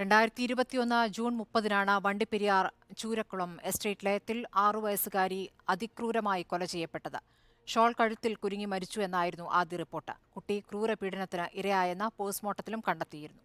രണ്ടായിരത്തി ഇരുപത്തിയൊന്ന് ജൂൺ മുപ്പതിനാണ് വണ്ടിപ്പെരിയാർ ചൂരക്കുളം എസ്റ്റേറ്റ് ലയത്തിൽ ആറു വയസ്സുകാരി അതിക്രൂരമായി കൊല ചെയ്യപ്പെട്ടത്. ഷോൾ കഴുത്തിൽ കുരുങ്ങി മരിച്ചു എന്നായിരുന്നു ആദ്യ റിപ്പോർട്ട്. കുട്ടി ക്രൂരപീഡനത്തിന് ഇരയായെന്ന പോസ്റ്റ്മോർട്ടത്തിലും കണ്ടെത്തിയിരുന്നു.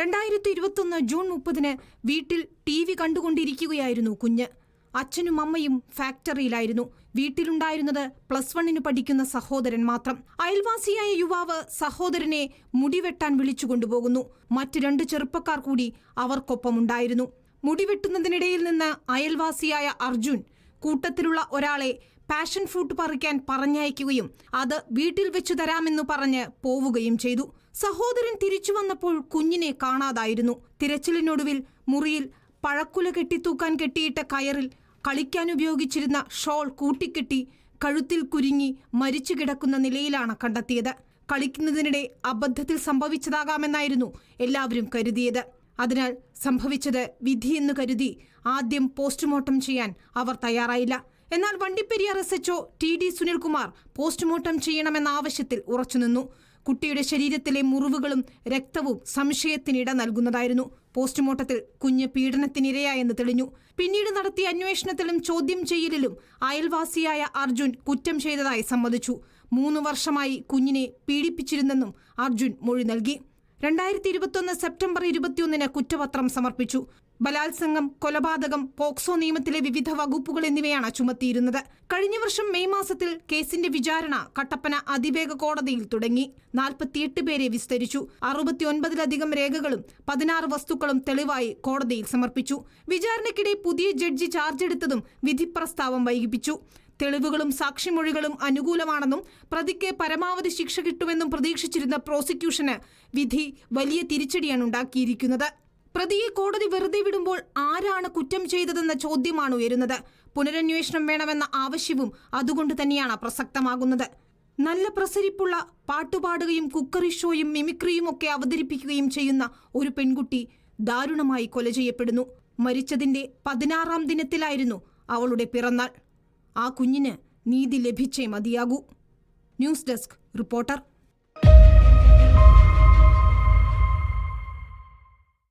രണ്ടായിരത്തി ഇരുപത്തൊന്ന് ജൂൺ മുപ്പതിന് വീട്ടിൽ ടി വി കണ്ടുകൊണ്ടിരിക്കുകയായിരുന്നു കുഞ്ഞ്. അച്ഛനും അമ്മയും ഫാക്ടറിയിലായിരുന്നു. വീട്ടിലുണ്ടായിരുന്നത് പ്ലസ് വണ്ണിന് പഠിക്കുന്ന സഹോദരൻ മാത്രം. അയൽവാസിയായ യുവാവ് സഹോദരനെ മുടിവെട്ടാൻ വിളിച്ചു കൊണ്ടുപോകുന്നു. മറ്റ് രണ്ട് ചെറുപ്പക്കാർ കൂടി അവർക്കൊപ്പമുണ്ടായിരുന്നു. മുടിവെട്ടുന്നതിനിടയിൽ നിന്ന് അയൽവാസിയായ അർജുൻ കൂട്ടത്തിലുള്ള ഒരാളെ പാഷൻ ഫ്രൂട്ട് പറിക്കാൻ പറഞ്ഞയക്കുകയും അത് വീട്ടിൽ വെച്ചു തരാമെന്നു പറഞ്ഞ് പോവുകയും ചെയ്തു. സഹോദരൻ തിരിച്ചു വന്നപ്പോൾ കുഞ്ഞിനെ കാണാതായിരുന്നു. തിരച്ചിലിനൊടുവിൽ മുറിയിൽ പഴക്കുല കെട്ടിത്തൂക്കാൻ കെട്ടിയിട്ട കയറിൽ കളിക്കാൻ ഉപയോഗിച്ചിരുന്ന ഷോൾ കൂട്ടിക്കെട്ടി കഴുത്തിൽ കുരുങ്ങി മരിച്ചു കിടക്കുന്ന നിലയിലാണ് കണ്ടെത്തിയത്. കളിക്കുന്നതിനിടെ അബദ്ധത്തിൽ സംഭവിച്ചതാകാമെന്നായിരുന്നു എല്ലാവരും കരുതിയത്. അതിനാൽ സംഭവിച്ചത് വിധിയെന്ന് കരുതി ആദ്യം പോസ്റ്റ്മോർട്ടം ചെയ്യാൻ അവർ തയ്യാറായില്ല. എന്നാൽ Vandiperiyar S HO T D Sunilkumar postmortem ചെയ്യണമെന്ന ആവശ്യത്തിൽ ഉറച്ചുനിന്നു. കുട്ടിയുടെ ശരീരത്തിലെ മുറിവുകളും രക്തവും സംശയത്തിനിട നൽകുന്നതായിരുന്നു. പോസ്റ്റ്മോർട്ടത്തിൽ കുഞ്ഞ് പീഡനത്തിനിരയായെന്ന് തെളിഞ്ഞു. പിന്നീട് നടത്തിയ അന്വേഷണത്തിലും ചോദ്യം ചെയ്യലിലും അയൽവാസിയായ അർജുൻ കുറ്റം ചെയ്തതായി സമ്മതിച്ചു. മൂന്ന് വർഷമായി കുഞ്ഞിനെ പീഡിപ്പിച്ചിരുന്നെന്നും അർജുൻ മൊഴി നൽകി. രണ്ടായിരത്തി ഇരുപത്തൊന്ന് സെപ്റ്റംബർ ഇരുപത്തിയൊന്നിന് കുറ്റപത്രം സമർപ്പിച്ചു. ബലാത്സംഗം കൊലപാതകം പോക്സോ നിയമത്തിലെ വിവിധ വകുപ്പുകൾ എന്നിവയാണ് ചുമത്തിയിരുന്നത്. കഴിഞ്ഞ വർഷം മെയ് മാസത്തിൽ കേസിന്റെ വിചാരണ കട്ടപ്പന അതിവേഗ കോടതിയിൽ തുടങ്ങി. നാൽപ്പത്തിയെട്ട് പേരെ വിസ്തരിച്ചു. അറുപത്തിയൊൻപതിലധികം രേഖകളും പതിനാറ് വസ്തുക്കളും തെളിവായി കോടതിയിൽ സമർപ്പിച്ചു. വിചാരണയ്ക്കിടെ പുതിയ ജഡ്ജി ചാർജ് എടുത്തതും വിധി പ്രസ്താവം വൈകിപ്പിച്ചു. തെളിവുകളും സാക്ഷിമൊഴികളും അനുകൂലമാണെന്നും പ്രതിക്ക് പരമാവധി ശിക്ഷ കിട്ടുമെന്നും പ്രതീക്ഷിച്ചിരുന്ന പ്രോസിക്യൂഷന് വിധി വലിയ തിരിച്ചടിയാണ് ഉണ്ടാക്കിയിരിക്കുന്നത്. പ്രതിയെ കോടതി വെറുതെ വിടുമ്പോൾ ആരാണ് കുറ്റം ചെയ്തതെന്ന ചോദ്യമാണ് ഉയരുന്നത്. പുനരന്വേഷണം വേണമെന്ന ആവശ്യവും അതുകൊണ്ട് തന്നെയാണ് പ്രസക്തമാകുന്നത്. നല്ല പ്രസരിപ്പുള്ള പാട്ടുപാടുകയും കുക്കറി ഷോയും മിമിക്രിയും ഒക്കെ അവതരിപ്പിക്കുകയും ചെയ്യുന്ന ഒരു പെൺകുട്ടി ദാരുണമായി കൊല ചെയ്യപ്പെടുന്നു. മരിച്ചതിന്റെ പതിനാറാം ദിനത്തിലായിരുന്നു അവളുടെ പിറന്നാൾ. ആ കുഞ്ഞിന് നീതി ലഭിച്ചേ മതിയാകൂ. News desk reporter.